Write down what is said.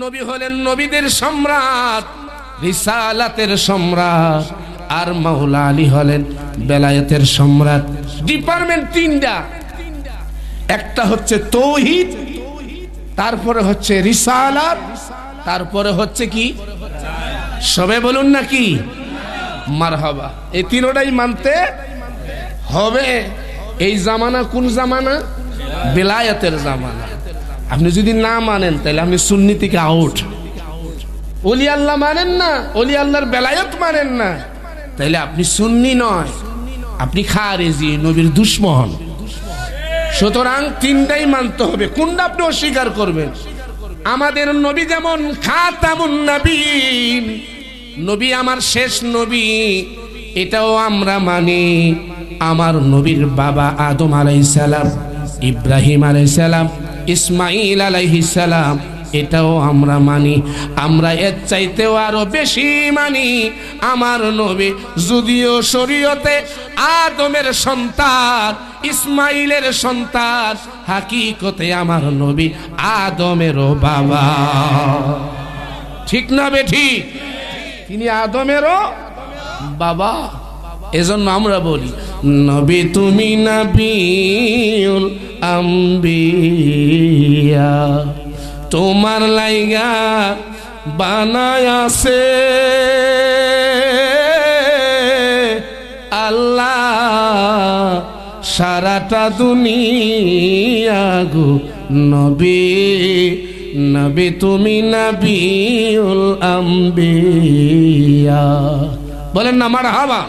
নবী হলেন নবীদের সম্রাট, রিসালাতের সম্রাট, আর মাওলা আলী হলেন বেলায়েতের সম্রাট। ডিপার্টমেন্ট তিনটা। একটা হচ্ছে তৌহিদ, তারপরে হচ্ছে রিসালাত, তারপরে হচ্ছে কি? সবে বলুন নাকি মারহাবা। এই তিনোটাই মানতে হবে। এই জামানা কোন জামানা? বেলায়েতের জামানা। আপনি যদি না মানেন, তাহলে আপনি সুন্নি থেকে আউট অলি আল্লাহ মানেন না, অলি আল্লাহর বেলায়ত মানেন না। তাইলে আপনি সুন্নি নয়। আপনি খারেজি, নবীর দুশ্মন। সুতরাং তিনটাই মানতে হবে। কোনটা আপনি অস্বীকার করবেন? আমাদের নবী যেমন খাতামুন নবীন, নবী আমার শেষ নবী, এটাও আমরা মানি। আমার নবীর বাবা আদম আলাইসালাম ইব্রাহিম আলাইসালাম ইসমাইল আলাইহিসালাম এটাও আমরা মানি। আমরা এর চাইতেও আরও বেশি মানি। আমার নবী যদিও শরীয়তে আদমের সন্তান, ইসমাইলের সন্তান, হাকিকতে আমার নবী আদমেরও বাবা। ঠিক না বে ঠিক? তিনি আদমেরও বাবা। এজন্য আমরা বলি নবী তুমি নবীল আম্বিয়া। তোমার লাইগা বানায় আছে। আল্লাহ সারাটা দুনিয়া গো নবী। নবী তুমি নবীল আম্বিয়া। বলেন না আমার হাবা